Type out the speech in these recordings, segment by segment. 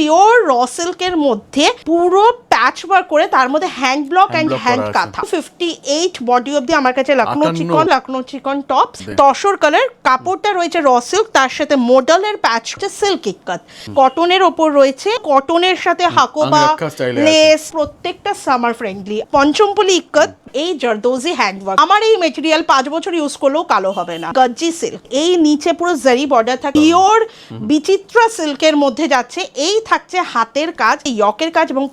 Pure র সিল্কের মধ্যে পুরো প্যাচ ওয়ার্ক করে তার মধ্যে hand block and hand kantha fifty eight body অব্দি আমার কাছে লখনৌ। চিকন লখনৌ চিকন টপস তসর কালার কাপড়টা রয়েছে র সিল্ক তার সাথে মোডালের প্যাচটা সিল্ক ইক্কাত কটনের ওপর রয়েছে কটনের সাথে হাকোবা। লেস প্রত্যেকটা সামার ফ্রেন্ডলি পঞ্চমপলি ইক্কত এই জরদোজি হ্যান্ডওয়ার্ক আমার এই মেটেরিয়াল পাঁচ বছর ইউজ করলেও কালো হবে না। গজ্জি সিল্ক এই নিচে পুরো জারি বর্ডার থাকে। পিওর বিচিত্রা সিল্কের মধ্যে যাচ্ছে। এই থাকছে হাতের কাজ ইয়কের কাজ এবং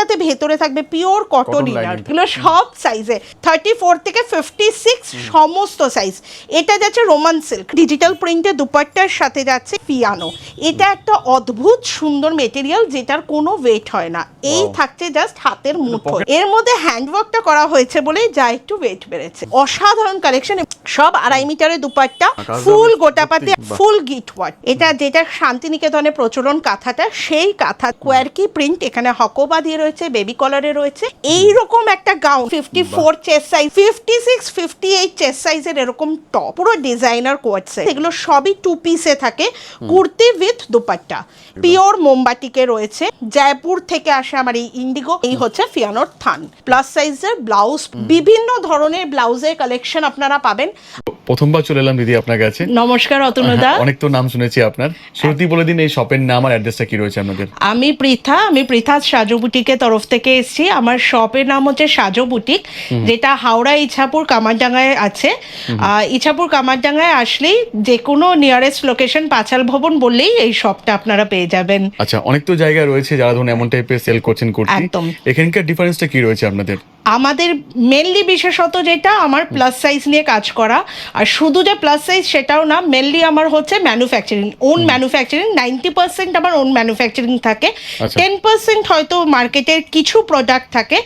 প্রত্যেকটাতে ভেতরে থাকবে পিওর কটন ইনার এগুলো সব সাইজে থার্টি ফোর থেকে ফিফটি সিক্স সমস্ত সাইজ এটা যাচ্ছে রোমান সিল্ক ডিজিটাল প্রিন্টের দুপাট্টার সাথে যাচ্ছে পিয়ানো এটা একটা অদ্ভুত সুন্দর মেটেরিয়াল যেটার কোনো ওয়েট হয় না। এই থাকছে জাস্ট হাতের মুঠো। এর মধ্যে হ্যান্ডওয়ার্কটা করা হয়েছে বলেই যা একটু ওয়েট বেড়েছে। অসাধারণ কালেকশন সব আড়াই মিটারের দুপাট্টা ফুল গোটাপাতি ফুল গিট ওয়ার্ক এটা যেটা শান্তিনিকেতনে প্রচলন কাঁথাটা সেই কাঁথা। কোয়ারকি প্রিন্ট এখানে হকোবা দিয়ে রয়েছে। বেবি কলারে রয়েছে। এইরকম একটা gown fifty four chest size fifty six fifty eight chest সাইজের এরকম টপ পুরো ডিজাইনার কোয়ার সেট এগুলো সবই টু পিসে থাকে কুর্তি উইথ দুপাট্টা। পিওর মোমবাটিকে রয়েছে। জয়পুর থেকে আসে আমার এই ইন্ডিগো এই হচ্ছে ফিয়ানোর থান প্লাস সাইজের ব্লাউজ বিভিন্ন ধরনের ব্লাউজের কালেকশন আপনারা পাবেন। প্রথমবার চলে এলাম দিদি আপনার কাছে। নমস্কার অতনুদা। অনেক তো নাম শুনেছি আপনার। শুরুতেই বলে দিন এই শপের নাম আর অ্যাড্রেসটা কি রয়েছে আপনাদের? আমি পৃথা আমি পৃথা সাজু বুটিকের তরফ থেকে এসেছি। আমার শপের নাম হচ্ছে সাজো বুটিক যেটা হাওড়া ইছাপুর কামারডাঙ্গায় আছে। ইছাপুর কামারডাঙ্গায় আসলেই যে কোনো নিয়ারেস্ট লোকেশন পাঁচাল ভবন বললেই এই শপটা আপনারা পেয়ে যাবেন। আচ্ছা অনেক তো জায়গা রয়েছে যারা ধরুন এমন টাইপের সেল করছেন করছি একদম। এখানকার ডিফারেন্সটা কি রয়েছে আপনাদের? আমাদের মেনলি বিশেষত যেটা আমার প্লাস সাইজ নিয়ে কাজ করা। আর শুধু যে প্লাস সাইজ সেটাও না মেনলি আমার হচ্ছে manufacturing own manufacturing ninety percent আমার ওন ম্যানুফ্যাকচারিং থাকে। আচ্ছা। টেন পার্সেন্ট হয়তো মার্কেটের কিছু প্রোডাক্ট থাকে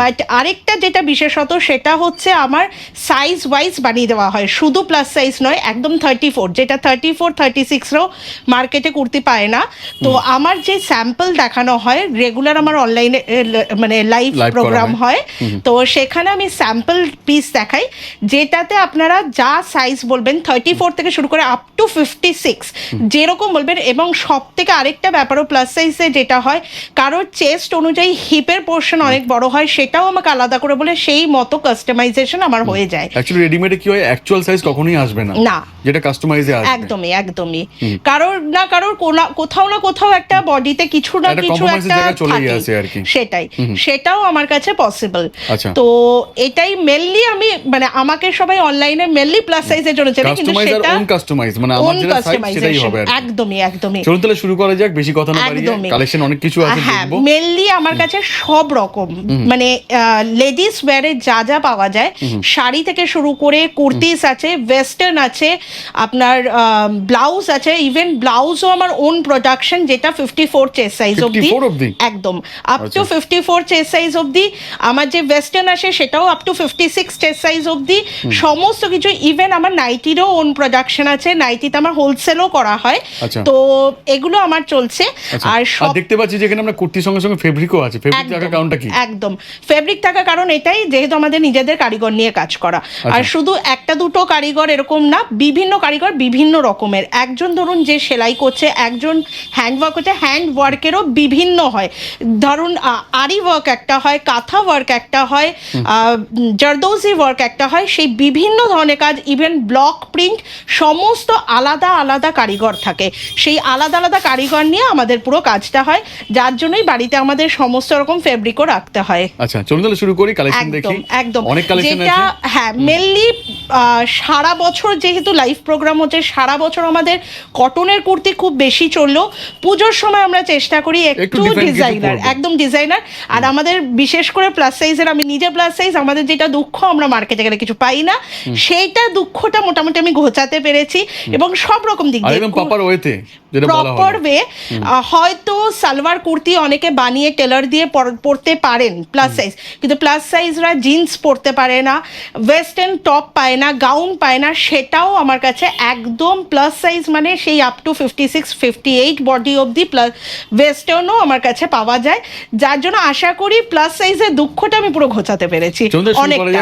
বাট আরেকটা যেটা বিশেষত সেটা হচ্ছে আমার সাইজ ওয়াইজ বানিয়ে দেওয়া হয়। শুধু প্লাস সাইজ নয় একদম থার্টি ফোর যেটা থার্টি ফোর থার্টি সিক্সও মার্কেটে কুর্তি পায় না। তো আমার যে স্যাম্পল দেখানো হয় রেগুলার আমার অনলাইনে মানে লাইভ প্রোগ্রাম হয়। হয়। তো সেখানে আমি স্যাম্পল পিস দেখাই যেটাতে আপনারা যা সাইজ বলবেন থার্টি ফোর থেকে শুরু করে আপ টু ফিফটি সিক্স যেরকম বলবেন এবং সব থেকে আরেকটা ব্যাপারও প্লাস সাইজে যেটা হয় কারোর চেস্ট অনুযায়ী হিপের পোর্শন অনেক বড় হয় সেটাও আমাকে আলাদা করে বলে সেই মতো কাস্টমাইজেশন আমার হয়ে যায়। অ্যাকচুয়ালি রেডিমেডে কি হয় অ্যাকচুয়াল সাইজ কখনোই আসবে না। না। যেটা কাস্টমাইজে আসবে। একদমই একদমই। কারোর না কারোর কোথাও না কোথাও একটা বডিতে কিছু না কিছু একটা থাকেই। আসে আর কি। সেটাই। সেটাও আমার কাছে পসিবল আচ্ছা। তো এটাই মেনলি আমি মানে আমাকে সবাই অনলাইনে মেনলি প্লাস সাইজের জন্য চেনে কিন্তু সেটা ওন কাস্টমাইজ মানে আমার যেটা সাইজ সেটাই হবে একদমই একদমই। চলুন তাহলে শুরু করা যাক বেশি কথা না বাড়িয়ে কালেকশন অনেক কিছু আছে হ্যাঁ দেখব। মেনলি আমার কাছে সব রকম। মানে লেডিস ওয়্যারে যা যা পাওয়া যায়। শাড়ি থেকে শুরু করে কুর্তিস আছে ওয়েস্টার্ন আছে আপনার ব্লাউজ আছে ইভেন ব্লাউজও আমার ওন প্রোডাকশন যেটা ফিফটি ফোর চেস সাইজ অবধি? একদম। Up to. Fifty four chest size অবধি। আমার যে ওয়েস্টার্ন আসে সেটাও up to fifty six chest size অবধি সমস্ত কিছু ইভেন আমার নাইটিরও ওন প্রোডাকশন আছে। নাইটিতে আমার হোলসেলও করা হয়। আচ্ছা। তো এগুলো আমার চলছে। আচ্ছা, আর আর দেখতে পাচ্ছি যেখানে আমরা কুর্তির সঙ্গে সঙ্গে ফেব্রিকও আছে? ফেব্রিক থাকার কারণটা কি? একদম। ফেব্রিক থাকার কারণ এটাই যেহেতু আমাদের নিজেদের কারিগর নিয়ে কাজ করা। আচ্ছা। আর শুধু একটা দুটো কারিগর এরকম না বিভিন্ন কারিগর বিভিন্ন রকমের। একজন ধরুন যে সেলাই করছে একজন হ্যান্ড ওয়ার্ক করছে হ্যান্ড ওয়ার্কেরও বিভিন্ন হয়। ধরুন আরি ওয়ার্ক একটা হয় কাঁথা ওয়ার্ক একটা হয় জর্দৌজি ওয়ার্ক একটা হয় সেই বিভিন্ন ধরনের কাজ ইভেন ব্লক প্রিন্ট সমস্ত আলাদা আলাদা কারিগর থাকে। সেই আলাদা আলাদা কারিগর নিয়ে আমাদের পুরো কাজটা হয়। যার জন্যই বাড়িতে আমাদের সমস্ত রকম ফেব্রিকও রাখতে হয়। আচ্ছা চলুন তাহলে শুরু করি কালেকশন দেখি। একদম। অনেক কালেকশন যেটা আছে। হ্যাঁ মেনলি সারা বছর যেহেতু লাইভ প্রোগ্রাম হচ্ছে সারা বছর আমাদের কটনের কুর্তি খুব বেশি চলল। পুজোর সময় আমরা চেষ্টা করি একটু ডিজাইনার একদম ডিজাইনার আর আমাদের বিশেষ করে প্লাস সাইজের আমি নিজে প্লাস সাইজ আমাদের যেটা দুঃখ আমরা মার্কেটে গেলে কিছু পাই না। সেইটা দুঃখটা মোটামুটি আমি ঘোচাতে পেরেছি এবং সব রকম দিক দিয়ে পাপার ওয়েতে যেটা বলা প্রপার ওয়ে হয়তো সালোয়ার কুর্তি অনেকে বানিয়ে টেলার দিয়ে পর- পরতে পারেন প্লাস সাইজ কিন্তু প্লাস সাইজরা জিন্স পরতে পারে না ওয়েস্টার্ন টপ পায় না গাউন পায় না সেটাও আমার কাছে একদম প্লাস সাইজ মানে সেই up to fifty six fifty eight body অবধি প্লাস ওয়েস্টার্নও আমার কাছে পাওয়া যায়। যার জন্য আশা করি প্লাস সাইজের দুঃখটা আমি পুরো ঘোচাতে পেরেছি অনেকটা।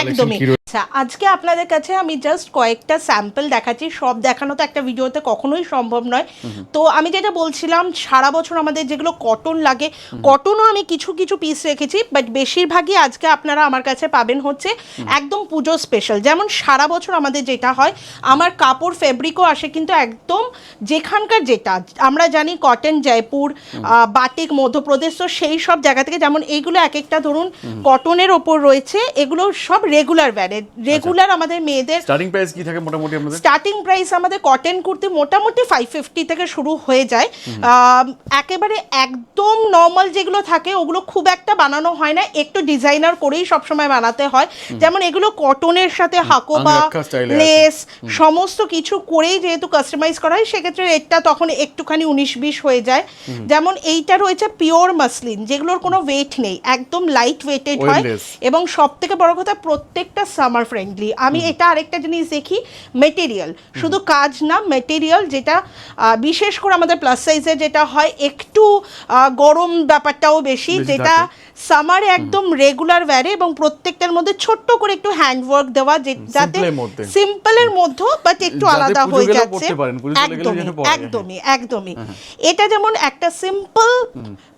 একদমই। আচ্ছা আজকে আপনাদের কাছে আমি জাস্ট কয়েকটা স্যাম্পল দেখাচ্ছি। সব দেখানো তো একটা ভিডিওতে কখনোই সম্ভব নয়। তো আমি যেটা বলছিলাম সারা বছর আমাদের যেগুলো কটন লাগে কটনও আমি কিছু কিছু পিস রেখেছি বাট বেশিরভাগই আজকে আপনারা আমার কাছে পাবেন হচ্ছে একদম পুজো স্পেশাল যেমন সারা বছর আমাদের যেটা হয় আমার কাপড় ফেব্রিকও আসে কিন্তু একদম যেখানকার যেটা। আমরা জানি কটন জয়পুর বাটিক মধ্যপ্রদেশ তো সেই সব জায়গা থেকে যেমন এইগুলো এক একটা ধরুন কটনের ওপর রয়েছে এগুলো সব রেগুলার ব্যারেড রেগুলার আমাদের মেয়েদের স্টার্টিং প্রাইস কি থাকে মোটামুটি আপনাদের স্টার্টিং প্রাইস আমাদের কটন কুর্তি মোটামুটি ফাইভ ফিফটি থেকে শুরু হয়ে যায়। একেবারে একদম নর্মাল যেগুলো থাকে ওগুলো খুব একটা বানানো হয় না। একটু ডিজাইনার করেই সবসময় বানাতে হয়। যেমন এগুলো কটনের সাথে হাকোবা। লেস সমস্ত কিছু করেই যেহেতু কাস্টমাইজ করা হয় সেক্ষেত্রে রেটটা তখন একটুখানি উনিশ বিশ হয়ে যায়। যেমন এইটা রয়েছে পিওর মাসলিন যেগুলোর কোনো ওয়েট নেই একদম লাইট ওয়েটেড হয় এবং সব থেকে বড় কথা প্রত্যেকটা সামার ফ্রেন্ডলি আমি এটা আরেকটা জিনিস দেখি মেটেরিয়াল শুধু কাজ না মেটেরিয়াল যেটা বিশেষ করে আমাদের প্লাস সাইজে যেটা হয় একটু গরম ব্যাপারটাও বেশি যেটা। সামারে একদম রেগুলার ভ্যারে এবং প্রত্যেকটার মধ্যে ছোট্ট করে একটু হ্যান্ড ওয়ার্ক দেওয়া যাতে। সিম্পলের মধ্যে বাট একটু আলাদা হয়ে যাচ্ছে। একদমই। একদমই একদমই। এটা যেমন একটা সিম্পল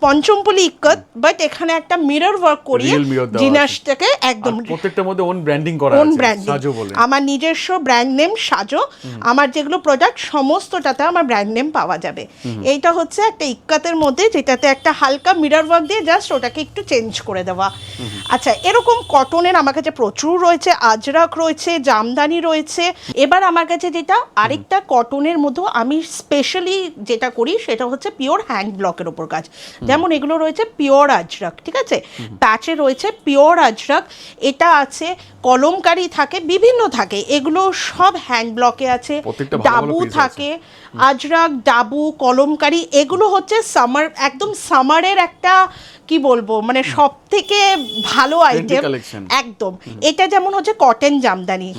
পঞ্চমপলি ইক্কত বাট এখানে একটা মিরর ওয়ার্ক করিয়ে। জিনিসটাকে একদম প্রত্যেকটার মধ্যে ওন ব্র্যান্ডিং করা আছে ব্র্যান্ডিং সাজো বলে। আমার নিজস্ব ব্র্যান্ড নেম সাজো। আমার যেগুলো প্রোডাক্ট সমস্তটাতে আমার ব্র্যান্ড নেম পাওয়া যাবে। এইটা হচ্ছে একটা ইক্কাতের মধ্যে যেটাতে একটা হালকা মিরর ওয়ার্ক দিয়ে জাস্ট ওটাকে একটু চেঞ্জ করে দেওয়া। আচ্ছা এরকম কটনের আমার কাছে প্রচুর রয়েছে আজরাক রয়েছে জামদানি রয়েছে। এবার আমার কাছে যেটা আরেকটা কটনের মধ্যে আমি স্পেশালি যেটা করি সেটা হচ্ছে পিওর হ্যান্ড ব্লকের ওপর কাজ। যেমন এগুলো রয়েছে পিওর আজরাক ঠিক আছে? প্যাচে রয়েছে পিওর আজরাক। এটা আছে কলমকারি থাকে বিভিন্ন থাকে এগুলো সব হ্যান্ড ব্লকে আছে। ডাবু থাকে আজরাক ডাবু কলমকারি এগুলো হচ্ছে সামার একদম সামারের একটা কি বলব মানে সব থেকে ভালো আইটেম একদম। এটা যেমন হচ্ছে কটন জামদানি।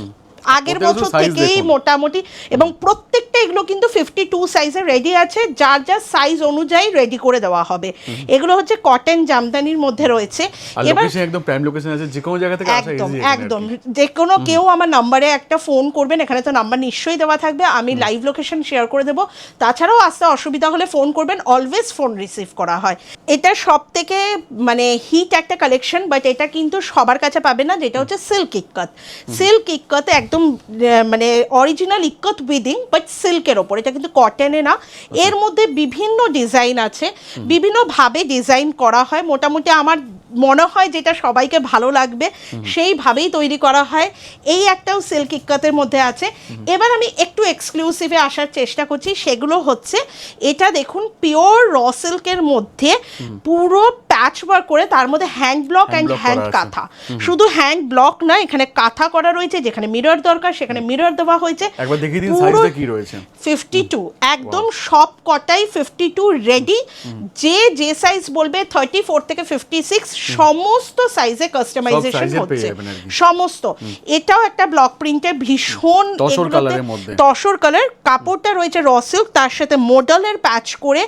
আগের বছর থেকেই মোটামুটি এবং প্রত্যেকটা এগুলো কিন্তু ফিফটি টু সাইজে রেডি আছে যার যার সাইজ অনুযায়ী রেডি করে দেওয়া হবে। এগুলো হচ্ছে কটন জামদানির মধ্যে রয়েছে। এবার একদম প্রাইম লোকেশন আছে যে কোনো জায়গা থেকে একদম একদম। যে কোনো কেউ আমার নাম্বারে একটা ফোন করবেন এখানে তো নাম্বার নিশ্চয়ই দেওয়া থাকবে আমি লাইভ লোকেশন শেয়ার করে দেবো। তাছাড়াও আসতে অসুবিধা হলে ফোন করবেন অলওয়েজ ফোন রিসিভ করা হয়। এটা সব থেকে মানে হিট একটা কালেকশন বাট এটা কিন্তু সবার কাছে পাবে না যেটা হচ্ছে সিল্ক ইক্কত সিল্ক ইক্কত একদম মানে অরিজিনাল ইকত উইদিং বাট সিল্কের ওপর। এটা কিন্তু কটনে না। এর মধ্যে বিভিন্ন ডিজাইন আছে। বিভিন্নভাবে ডিজাইন করা হয়। মোটামুটি আমার মনে হয় যেটা সবাইকে ভালো লাগবে সেইভাবেই তৈরি করা হয়। এই একটাও সিল্ক ইক্কাতের মধ্যে আছে। এবার আমি একটু এক্সক্লুসিভে আসার চেষ্টা করছি সেগুলো হচ্ছে এটা দেখুন পিওর র সিল্কের মধ্যে পুরো প্যাচ ওয়ার্ক করে তার মধ্যে হ্যান্ড ব্লক অ্যান্ড হ্যান্ড কাঁথা শুধু হ্যান্ড ব্লক না এখানে কাঁথা করা রয়েছে যেখানে মিরর দরকার সেখানে মিরর দেওয়া হয়েছে। একবার দেখিয়ে দিন সাইজটা কি রয়েছে। ফিফটি টু একদম সব কটাই ফিফটি টু রেডি যে যে সাইজ বলবে থার্টি ফোর থেকে ফিফটি সিক্স সমস্ত সাইজে কাস্টমাইজেশন হচ্ছে। সমস্ত। এটাও একটা ব্লক প্রিন্টের ভীষণ তসর কালার কাপড়টা রয়েছে র সিল্ক তার সাথে মডেলের প্যাচ করে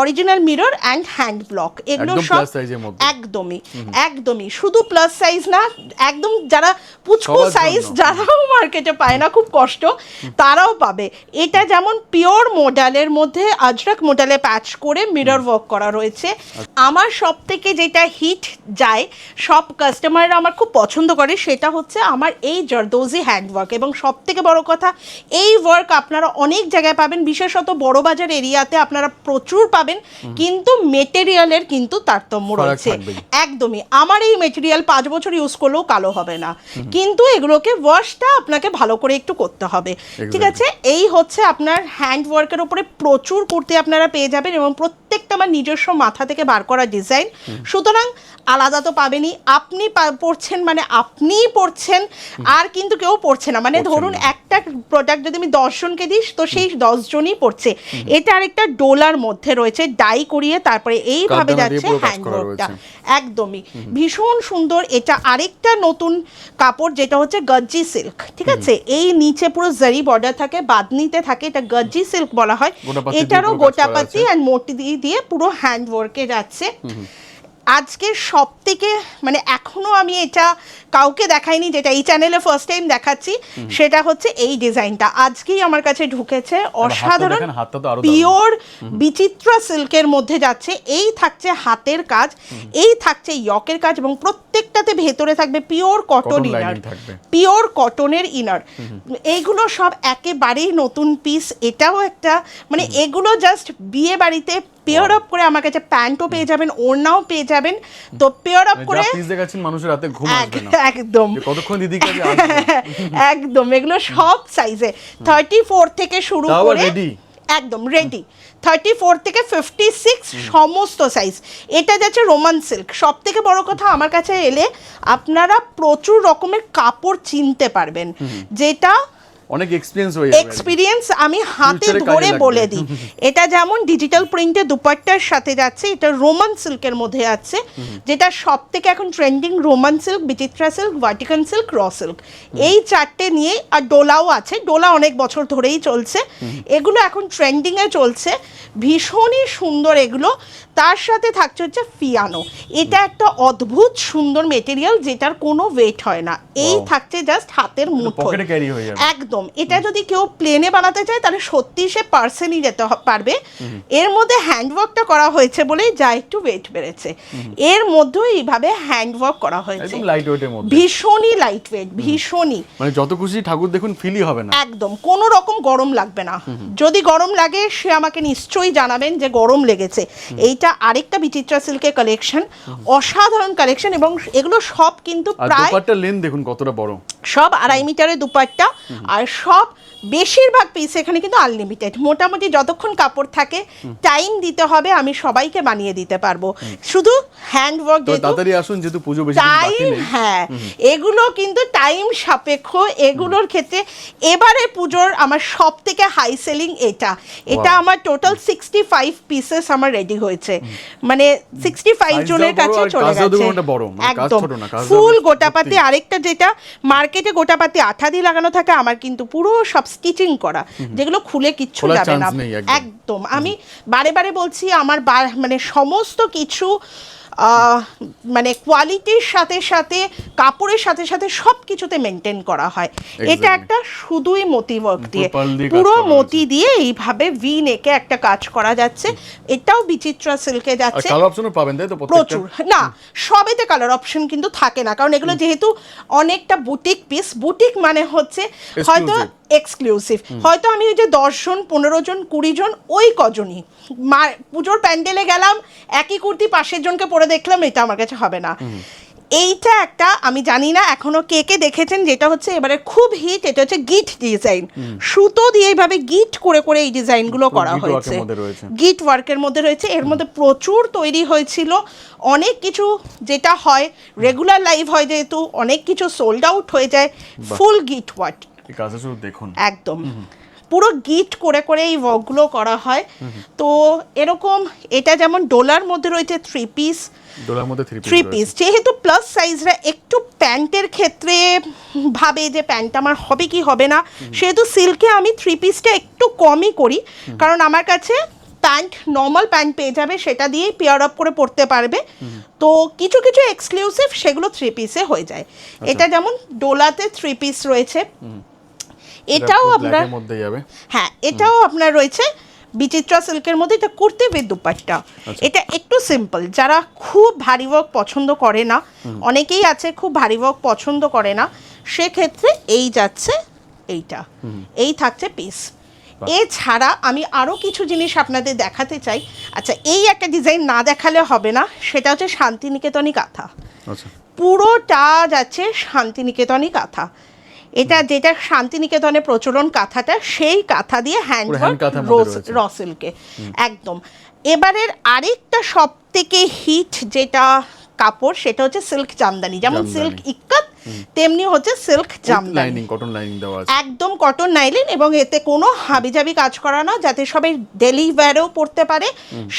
original mirror and hand block এগুলো সব। একদমই একদমই। শুধু প্লাস সাইজ না একদম যারা পুচকু সাইজ যারাও মার্কেটে পায় না খুব কষ্ট তারাও পাবে। এটা যেমন পিওর মডেলের মধ্যে আজরাক মডেলে প্যাচ করে মিরর ওয়ার্ক করা রয়েছে। আমার সব থেকে যেটা হিট যায়। সব কাস্টমাররা আমার খুব পছন্দ করে সেটা হচ্ছে আমার এই জর্দোজি হ্যান্ড ওয়ার্ক এবং সব থেকে বড় কথা এই ওয়ার্ক আপনারা অনেক জায়গায় পাবেন বিশেষত বড়বাজার এরিয়াতে আপনারা প্রচুর পাবেন কিন্তু মেটেরিয়ালের কিন্তু তারতম্য রয়েছে। একদমই। আমার এই মেটেরিয়াল পাঁচ বছর ইউজ করলেও কালো হবে না। কিন্তু এগুলোকে ওয়াশটা আপনাকে ভালো করে একটু করতে হবে। ঠিক আছে? এই হচ্ছে আপনার হ্যান্ড ওয়ার্কের উপরে প্রচুর কুর্তি আপনারা পেয়ে যাবেন এবং প্রত্যেকটা আমার নিজস্ব মাথা থেকে বার করা ডিজাইন সুতরাং আলাদা তো পাবেনই। আপনি পড়ছেন মানে আপনিই পড়ছেন আর কিন্তু কেউ পড়ছে না। মানে ধরুন একটা প্রোডাক্ট যদি আমি দশজনকে দিস তো সেই দশজনই পড়ছে। এটা আরেকটা ডোলার মধ্যে রয়েছে ডাই করিয়ে তারপরে এইভাবে যাচ্ছে পুরো কাজ হ্যান্ড করা ওয়ার্কটা রয়েছে। একদমই। ভীষণ সুন্দর। এটা আরেকটা নতুন কাপড় যেটা হচ্ছে গজ্জি সিল্ক ঠিক আছে? এই নিচে পুরো জারি বর্ডার থাকে বাদনিতে থাকে এটা গজ্জি সিল্ক বলা হয়। এটারও গোটাপাতি। অ্যান্ড মোটি দিয়ে পুরো হ্যান্ড ওয়ার্কে যাচ্ছে আজকে সব থেকে মানে এখনও আমি এটা কাউকে দেখাইনি যেটা এই চ্যানেলে ফার্স্ট টাইম দেখাচ্ছি সেটা হচ্ছে এই ডিজাইনটা আজকেই আমার কাছে ঢুকেছে অসাধারণ। পিওর বিচিত্র সিল্কের মধ্যে যাচ্ছে এই থাকছে হাতের কাজ এই থাকছে ইয়কের কাজ এবং প্রত্যেকটাতে ভেতরে থাকবে পিওর কটন ইনার পিওর কটনের ইনার এইগুলো সব একেবারেই নতুন পিস এটাও একটা মানে এগুলো জাস্ট বিয়ে বাড়িতে পেয়ার আপ করে আমার কাছে প্যান্টও পেয়ে যাবেন ওড়নাও পেয়ে যাবেন। তো পেয়ার আপ মানে করে যা পিস দেখাচ্ছেন মানুষের রাতে ঘুম আসবে না। একদম কতক্ষণ যে আসবে। একদম এগুলো সব সাইজে থার্টি ফোর থেকে শুরু করে ready? একদম রেডি থার্টি ফোর থেকে ফিফটি সিক্স সমস্ত সাইজ এটা যাচ্ছে রোমান সিল্ক সব থেকে বড় কথা আমার কাছে এলে আপনারা প্রচুর রকমের কাপড় চিনতে পারবেন। যেটা অনেক এক্সপিরিয়েন্স হয়ে এক্সপিরিয়েন্স আমি হাতে ধরে বলে দিই। এটা যেমন ডিজিটাল প্রিন্টে দুপাট্টার সাথে যাচ্ছে এটা রোমান সিল্কের মধ্যে আছে যেটা সব থেকে এখন trending Roman silk Bichitra silk Vatican silk র সিল্ক এই চারটে নিয়ে আর ডোলাও আছে ডোলা অনেক বছর ধরেই চলছে। এগুলো এখন ট্রেন্ডিংয়ে চলছে। ভীষণই সুন্দর এগুলো। তার সাথে থাকছে হচ্ছে ফিয়ানো এটা একটা অদ্ভুত সুন্দর মেটেরিয়াল যেটার কোনো ওয়েট হয় না। এই থাকছে জাস্ট হাতের মুঠো যাবে। একদম। এটা যদি কেউ প্লেনে বানাতে চায় তাহলে সত্যি সে পার্সেনই যেতে পারবে। এর মধ্যে হ্যান্ডওয়ার্কটা করা হয়েছে বলেই যা একটু ওয়েট বেড়েছে। এর মধ্যেও এইভাবে হ্যান্ডওয়ার্ক করা হয়েছে। ভীষণই লাইট ওয়েট ভীষণই। মানে যত খুশি ঠাকুর দেখুন ফিলই হবে না। একদম। কোনো রকম গরম লাগবে না। যদি গরম লাগে সে আমাকে নিশ্চয়ই জানাবেন যে গরম লেগেছে। এইটা আরেকটা বিচিত্রা সিল্কের কালেকশন অসাধারণ কালেকশন এবং এগুলো সব কিন্তু প্রায় লেন দেখুন কতটা বড়। সব আড়াই মিটারে দুপাট্টা আর সব বেশিরভাগ পিস এখানে কিন্তু আনলিমিটেড মোটামুটি যতক্ষণ কাপড় থাকে টাইম দিতে হবে আমি সবাইকে বানিয়ে দিতে পারব। শুধু হ্যান্ড ওয়ার্ক তাড়াতাড়ি আসুন যেহেতু পুজো বেশি টাইম হ্যাঁ এগুলো কিন্তু টাইম সাপেক্ষ এগুলোর ক্ষেত্রে এবারে পুজোর আমার সব থেকে হাই সেলিং এটা এটা আমার টোটাল সিক্সটি ফাইভ পিসেস আমার রেডি হয়েছে। মানে সিক্সটি ফাইভ জনের কাছে চলে গেছে। মানে একদম। ফুল গোটাপাতি আরেকটা যেটা মার্কেটে গোটাপাতি আঠা দিয়ে লাগানো থাকে আমার কিন্তু পুরো সব স্টিচিং করা যেগুলো খুলে কিচ্ছু যাবে না। একদম। আমি বারে বারে বলছি আমার মানে সমস্ত কিছু মানে কোয়ালিটির সাথে সাথে কাপড়ের সাথে সাথে সব কিছুতে মেনটেন করা হয়। এটা একটা শুধুই মতি ওয়ার্ক দিয়ে। পুরো মতি দিয়ে এইভাবে ভি নেকে একটা কাজ করা যাচ্ছে। এটাও বিচিত্রা সিল্কে যাচ্ছে। কালার অপশনও পাবেন তাই তো প্রচুর। না সবেতে কালার অপশন কিন্তু থাকে না। কারণ এগুলো যেহেতু অনেকটা বুটিক পিস বুটিক মানে হচ্ছে হয়তো এক্সক্লুসিভ হয়তো আমি ওই যে দশজন পনেরো জন কুড়ি জন ওই কজনই। মা পুজোর প্যান্ডেলে গেলাম একই কুর্তি পাশের জনকে পরে দেখলাম এটা আমার কাছে হবে না। এইটা একটা আমি জানি না এখনও কে কে দেখেছেন যেটা হচ্ছে এবারে খুব হিট এটা হচ্ছে গিট ডিজাইন সুতো দিয়ে এইভাবে গিট করে করে এই ডিজাইনগুলো করা হয়েছে। গিট ওয়ার্কের মধ্যে রয়েছে এর মধ্যে প্রচুর তৈরি হয়েছিল। অনেক কিছু যেটা হয় রেগুলার লাইভ হয় যেহেতু অনেক কিছু সোল্ড আউট হয়ে যায় ফুল গিট ওয়ার্ক কাজটা শুধু দেখুন। একদম। পুরো গিট করে করে এই ওয়ার্কগুলো করা হয়। তো এরকম এটা যেমন ডোলার মধ্যে রয়েছে থ্রি পিস ডোলার মধ্যে থ্রি পিস যেহেতু প্লাস সাইজরা একটু প্যান্টের ক্ষেত্রে ভাবে যে প্যান্ট আমার হবে কি হবে না সেহেতু সিল্কে আমি থ্রি পিসটা একটু কমই করি। কারণ আমার কাছে প্যান্ট নর্মাল প্যান্ট পেয়ে যাবে সেটা দিয়েই পেয়ার আপ করে পরতে পারবে। তো কিছু কিছু এক্সক্লুসিভ সেগুলো থ্রি পিসে হয়ে যায়। এটা যেমন ডোলাতে থ্রি পিস রয়েছে। এটাও আপনার মধ্যে যাবে। হ্যাঁ এটাও আপনার রয়েছে বিচিত্রা সিল্কের মধ্যে। এটা কুর্তি উইথ দুপাট্টা। এটা একটু সিম্পল। যারা খুব ভারী ওয়ার্ক পছন্দ করে না অনেকেই আছে খুব ভারী ওয়ার্ক পছন্দ করে না সেক্ষেত্রে এই যাচ্ছে এইটা। এই থাকছে পিস এছাড়া আমি আরও কিছু জিনিস আপনাদের দেখাতে চাই। আচ্ছা এই একটা ডিজাইন না দেখালে হবে না সেটা হচ্ছে শান্তিনিকেতনী কাঁথা। আচ্ছা। পুরোটা যাচ্ছে শান্তিনিকেতনই কাঁথা। এটা যেটা শান্তিনিকেতনে প্রচলন কাঁথাটা সেই কাঁথা দিয়ে হ্যান্ড রসেলকে। একদম। এবারের আরেকটা সব থেকে হিট যেটা কাপড় সেটা হচ্ছে সিল্ক জামদানি যেমন সিল্ক ইক্কাত তেমনি হচ্ছে silk jamdani. Lining cotton lining দেওয়া আছে। একদম কটন নাইলিন এবং এতে কোনো হাবিজাবি কাজ করা না যাতে সবাই ডেলি ওয়্যারেও পড়তে পারে।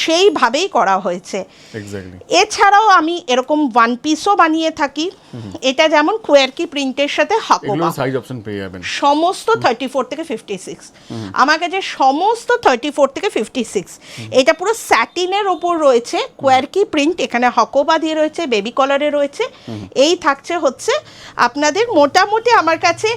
সেইভাবেই করা হয়েছে। এক্স্যাক্টলি এছাড়াও আমি এরকম ওয়ান পিসও বানিয়ে থাকি। এটা যেমন কোয়ারকি প্রিন্টের সাথে হাকোবা। সাইজ অপশন পেয়ে যাবেন। সমস্ত থার্টি ফোর থেকে ফিফটি সিক্স আমার কাছে সমস্ত থার্টি ফোর থেকে ফিফটি সিক্স এটা পুরো স্যাটিনের ওপর রয়েছে। কোয়ারকি প্রিন্ট এখানে হকোবা দিয়ে রয়েছে বেবি কলারে রয়েছে। এই থাকছে হচ্ছে আপনাদের মোটামুটি আমার কাছে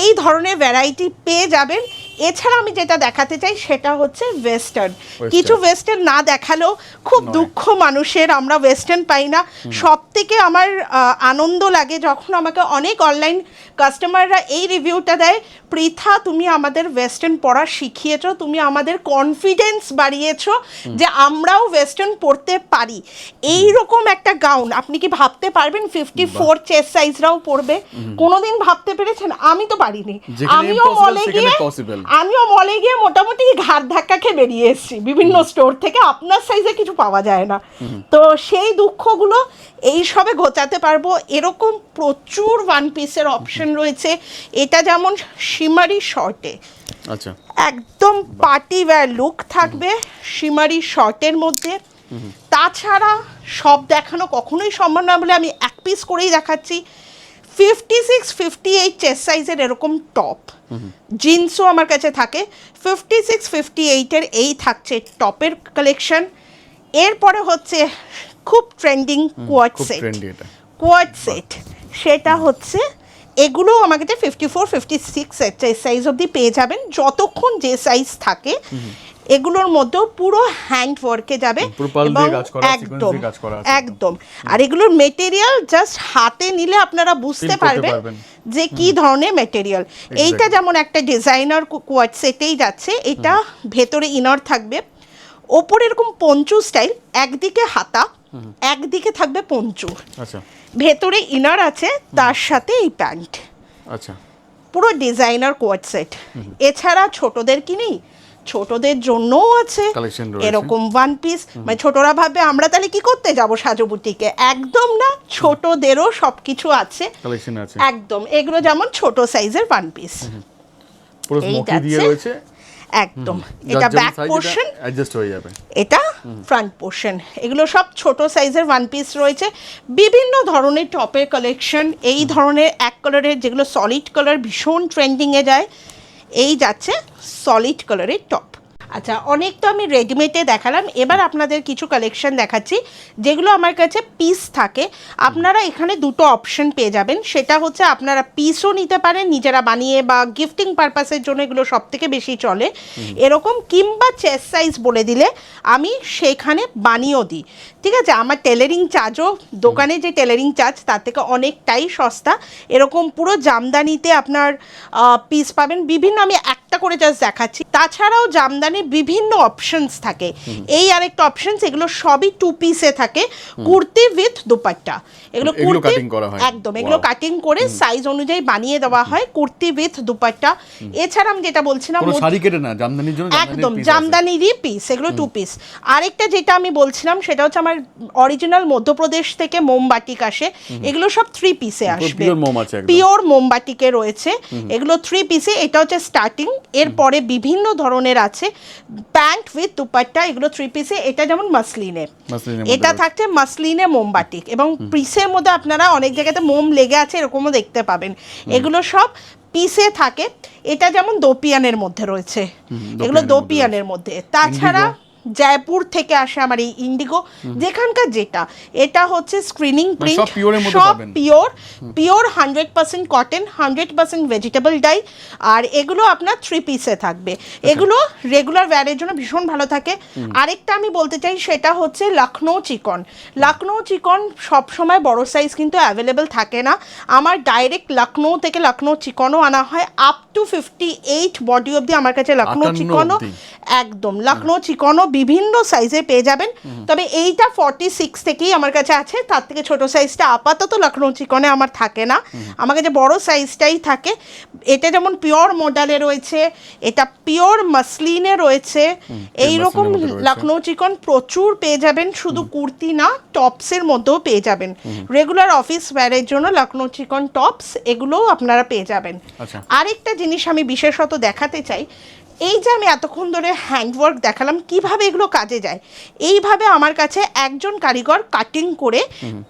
এই ধরনের ভ্যারাইটি পেয়ে যাবেন। এছাড়া আমি যেটা দেখাতে চাই সেটা হচ্ছে ওয়েস্টার্ন কিছু ওয়েস্টার্ন না দেখালেও খুব দুঃখ মানুষের আমরা ওয়েস্টার্ন পাই না। সব থেকে আমার আনন্দ লাগে যখন আমাকে অনেক অনলাইন কাস্টমাররা এই রিভিউটা দেয় পৃথা তুমি আমাদের ওয়েস্টার্ন পড়া শিখিয়েছো তুমি আমাদের কনফিডেন্স বাড়িয়েছো যে আমরাও ওয়েস্টার্ন পড়তে পারি। এই রকম একটা গাউন আপনি কি ভাবতে পারবেন? ফিফটি ফোর চেস্ট সাইজরাও পড়বে? কোনোদিন ভাবতে পেরেছেন? আমি তো পারিনি। আমিও মলে গিয়ে। আমিও মলে গিয়ে মোটামুটি ঘাট ধাক্কা খেয়ে বেরিয়ে এসেছি। বিভিন্ন স্টোর থেকে আপনার সাইজে কিছু পাওয়া যায় না। তো সেই দুঃখগুলো এই সবে ঘোচাতে পারব। এরকম প্রচুর ওয়ান পিসের অপশন রয়েছে। এটা যেমন সিমারি শর্টে আচ্ছা। একদম পার্টি ওয়্যার লুক থাকবে সিমারি শর্টের মধ্যে। তাছাড়া সব দেখানো কখনোই সম্ভব না বলে আমি এক পিস করেই দেখাচ্ছি। Fifty six fifty eight chest সাইজের এরকম টপ জিন্সও আমার কাছে থাকে। ফিফটি সিক্স ফিফটি এইটের এই থাকছে টপের কালেকশন এরপরে হচ্ছে খুব trending quad set quad set সেটা হচ্ছে এগুলো আমাকে fifty four fifty six size অবধি পেয়ে যাবেন। যতক্ষণ যে সাইজ থাকে এগুলোর মধ্যেও পুরো হ্যান্ড ওয়ার্কে যাবে এবং একদম একদম। আর এগুলোর মেটেরিয়াল জাস্ট হাতে নিলে আপনারা বুঝতে পারবেন। যে কি ধরনের মেটেরিয়াল এইটা যেমন একটা ডিজাইনার কোয়াড সেটেই যাচ্ছে এটা ভেতরে ইনার থাকবে। ওপরে এরকম পঞ্চু স্টাইল একদিকে হাতা একদিকে থাকবে পঞ্চু। আচ্ছা। ভেতরে ইনার আছে তার সাথে এই প্যান্ট। আচ্ছা। পুরো ডিজাইনার কোয়াড সেট এছাড়া ছোটদের কি নেই? ছোটদের জন্যও আছে এরকম ওয়ান পিস মানে ছোটরা ভাবে আমরা তাহলে কি করতে যাব সাজো বুটিকে? একদম না ছোটদেরও সব কিছু আছে। একদম এগুলো যেমন ছোট সাইজের ওয়ান পিস পুরো এই স্মোকি দিয়ে রয়েছে। একদম এটা ব্যাক পোর্শন অ্যাডজাস্ট হয়ে যাবে। এটা ফ্রন্ট পোর্শন এগুলো সব ছোট সাইজের ওয়ান পিস রয়েছে। বিভিন্ন ধরনের টপের কালেকশন এই ধরনের এক কালারের যেগুলো সলিড কালার ভীষণ ট্রেন্ডিংয়ে যায়। এই যাচ্ছে সলিড কালারের টপ আচ্ছা অনেক তো আমি রেডিমেডে দেখালাম। এবার আপনাদের কিছু কালেকশন দেখাচ্ছি যেগুলো আমার কাছে পিস থাকে। আপনারা এখানে দুটো অপশন পেয়ে যাবেন। সেটা হচ্ছে আপনারা পিসও নিতে পারেন নিজেরা বানিয়ে বা গিফটিং পারপাসের জন্য এগুলো সব থেকে বেশি চলে। এরকম কিংবা চেস্ট সাইজ বলে দিলে আমি সেখানে বানিয়েও দিই। ঠিক আছে আমার টেলারিং চার্জও দোকানে যে টেলারিং চার্জ তার থেকে অনেকটাই সস্তা। এরকম পুরো জামদানিতে আপনার পিস পাবেন। বিভিন্ন আমি একটা করে জাস্ট দেখাচ্ছি। তাছাড়াও জামদানির বিভিন্ন অপশনস থাকে। এই আরেকটা অপশনস এগুলো সবই টু পিসে থাকে। কুর্তি উইথ দুপাট্টা। এগুলো কুর্তি। একদম এগুলো কাটিং করে সাইজ অনুযায়ী বানিয়ে দেওয়া হয় কুর্তি উইথ দুপাট্টা। এছাড়া আমি যেটা বলছিলাম শাড়ি কেটে না জামদানির জন্য একদম জামদানিরই পিস এগুলো টু পিস আরেকটা যেটা আমি বলছিলাম সেটা হচ্ছে আমার অরিজিনাল মধ্যপ্রদেশ থেকে মোমবাটিক আসে। এগুলো সব থ্রি পিসে আসবে। পিওর মোমবাটিকে রয়েছে। এগুলো থ্রি পিসে এটা হচ্ছে স্টার্টিং এরপরে বিভিন্ন ধরনের আছে। প্যান্ট উইথ দুপাট্টা এগুলো থ্রি পিসে এটা যেমন মাসলিনে। এটা থাকছে মাসলিনে মোমবাটিক এবং পিসের মধ্যে আপনারা অনেক জায়গাতে মোম লেগে আছে এরকমও দেখতে পাবেন। এগুলো সব পিসে থাকে। এটা যেমন দোপিয়ানের মধ্যে রয়েছে। এগুলো দোপিয়ানের মধ্যে তাছাড়া জয়পুর থেকে আসে আমার এই ইন্ডিগো যেখানকার যেটা এটা হচ্ছে স্ক্রিনিং প্রিন্ট মানে সব মধ্যে সব। Pure pure hundred percent cotton hundred percent vegetable dye আর এগুলো আপনার থ্রি পিসে থাকবে। এগুলো রেগুলার ওয়্যারের জন্য ভীষণ ভালো থাকে। আরেকটা আমি বলতে চাই সেটা হচ্ছে লখনৌ চিকন। লখনৌ চিকন সবসময় বড় সাইজ কিন্তু অ্যাভেলেবেল থাকে না। আমার ডাইরেক্ট লখনৌ থেকে লখনৌ চিকনও আনা হয় up to fifty eight body অবধি আমার কাছে লখনৌ চিকনও একদম। লখনৌ চিকনও বিভিন্ন সাইজে পেয়ে যাবেন। তবে এইটা ফর্টি সিক্স থেকেই আমার কাছে আছে। তার থেকে ছোট সাইজটা আপাতত লখনৌ চিকনে আমার থাকে না। আমার কাছে বড় সাইজটাই থাকে এটা যেমন পিওর মডেলে রয়েছে এটা পিওর মাসলিনে রয়েছে। এই রকম লখনৌ চিকন প্রচুর পেয়ে যাবেন। শুধু কুর্তি না টপসের মধ্যেও পেয়ে যাবেন। রেগুলার অফিস ওয়্যারের জন্য লখনৌ চিকন টপস এগুলোও আপনারা পেয়ে যাবেন। আচ্ছা। আরেকটা জিনিস আমি বিশেষত দেখাতে চাই এই যে আমি এতক্ষণ ধরে হ্যান্ডওয়ার্ক দেখালাম কীভাবে এগুলো কাজে যায়? এইভাবে আমার কাছে একজন কারিগর কাটিং করে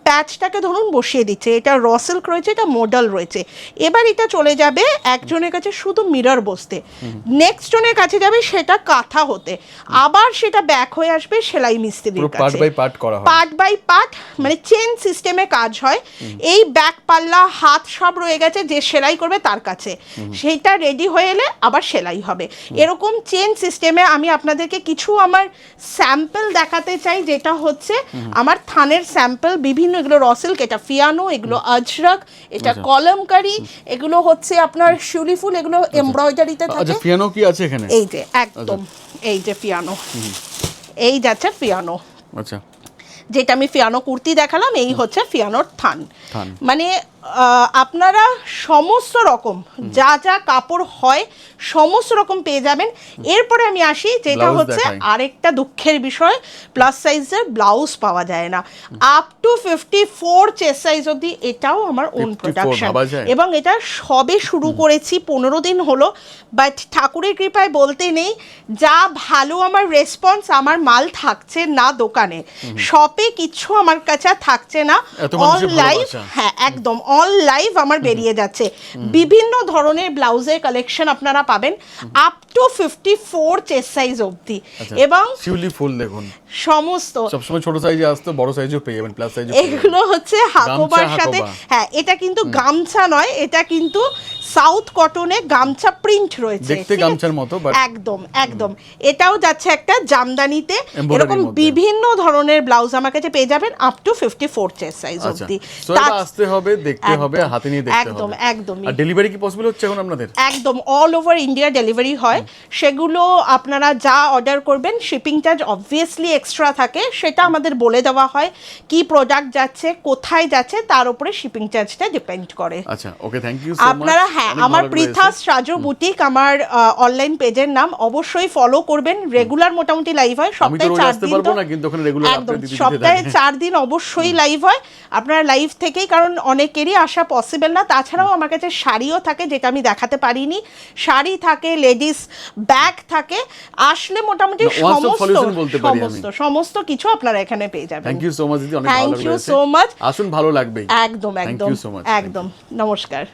প্যাচটাকে ধরুন বসিয়ে দিচ্ছে। এটা র সিল্ক রয়েছে এটা মডেল রয়েছে। এবার এটা চলে যাবে একজনের কাছে শুধু মিরর বসতে। নেক্সট জনের কাছে যাবে সেটা কাঁথা হতে। আবার সেটা ব্যাক হয়ে আসবে সেলাই মিস্ত্রির পার্ট কাছে। বাই পার্ট করা হয়। পার্ট বাই পার্ট মানে চেন সিস্টেমে কাজ হয়। এই ব্যাক পাল্লা হাত সব রয়ে গেছে যে সেলাই করবে তার কাছে। সেটা রেডি হয়ে এলে আবার সেলাই হবে। এরকম চেন সিস্টেমে আমি আপনাদেরকে কিছু আমার স্যাম্পল দেখাতে চাই যেটা হচ্ছে আমার থানের স্যাম্পল বিভিন্ন এগুলো রসিল্ক এটা ফিয়ানো এগুলো আজরক এটা আচ্ছা। কলমকারি এগুলো হচ্ছে আপনার শিউলি ফুল এগুলো এমব্রয়ডারিতে আচ্ছা থাকে। ফিয়ানো কি আছে এখানে? এই যে একদম। এই যে ফিয়ানো। এই যাচ্ছে ফিয়ানো। আচ্ছা। যেটা আমি ফিয়ানো কুর্তি দেখালাম এই হচ্ছে ফিয়ানোর থান। মানে আপনারা সমস্ত রকম যা যা কাপড় হয় সমস্ত রকম পেয়ে যাবেন। এরপরে আমি আসি যেটা হচ্ছে আরেকটা দুঃখের বিষয় প্লাস সাইজের ব্লাউজ পাওয়া যায় না। Up to fifty four chest size অব্দি এটাও আমার ওন 54 প্রোডাকশন এবং এটা সবে শুরু করেছি পনেরো দিন হলো। বাট ঠাকুরের কৃপায় বলতে নেই যা ভালো আমার রেসপন্স আমার মাল থাকছে না দোকানে। শপে কিছু আমার কাছে থাকছে না। এত মানুষের অন লাইভ ভালোবাসা। হ্যাঁ একদম। অন লাইভ আমার বেরিয়ে যাচ্ছে। বিভিন্ন ধরনের ব্লাউজের কালেকশন আপনারা পাবেন up to fifty four chest size অবধি। আচ্ছা এবং শিউলি ফুল দেখুন। সমস্ত সবসময় ছোট সাইজে আসতো বড় সাইজও পেয়ে যাবেন প্লাস সাইজও এগুলো হচ্ছে হাকোবার সাথে। হ্যাঁ এটা কিন্তু গামছা নয় এটা কিন্তু সাউথ কটনে গামছা প্রিন্ট রয়েছে দেখতে গামছার মতো, একদম একদম। এটাও যাচ্ছে একটা জামদানিতে। এরকম বিভিন্ন ধরনের ব্লাউজ আমার কাছে পেয়ে যাবেন up to fifty four chest size অবধি। আসতে হবে দেখতে হবে হাতে নিয়ে দেখতে একদম, হবে। একদমই। আর ডেলিভারি কি পসিবল হচ্ছে এখন আপনাদের? একদম অল ওভার ইন্ডিয়া ডেলিভারি হয়। সেগুলো আপনারা যা অর্ডার করবেন শিপিং চার্জ অবভিয়াসলি এক্সট্রা থাকে সেটা আমাদের বলে দেওয়া হয় কি প্রোডাক্ট যাচ্ছে কোথায় যাচ্ছে তার উপরে শিপিং চার্জটা ডিপেন্ড করে। আচ্ছা ওকে থ্যাংক ইউ আপনারা হ্যাঁ আমার পৃথাস রাজু বুটিক আমার অনলাইন পেজের নাম অবশ্যই ফলো করবেন। রেগুলার মোটামুটি লাইভ হয় সপ্তাহে চার দিন পারব তো- না, কিন্তু ওখানে একদম দিতে সপ্তাহে চার দিন অবশ্যই লাইভ হয়। আপনারা লাইভ থেকেই কারণ অনেকেরই আসা পসিবল না। তাছাড়াও আমার কাছে শাড়িও থাকে যেটা আমি দেখাতে পারিনি। শাড়ি থাকে লেডিস ব্যাগ থাকে। আসলে মোটামুটি সমস্ত। সমস্ত সমস্ত কিছু আপনারা এখানে পেয়ে যাবেন। থ্যাংক ইউ সো মাচ দিদি অনেক ভালো ভালো থ্যাংক লাগবে সো মাচ আসুন ভালো লাগবে একদম একদম. একদম। নমস্কার।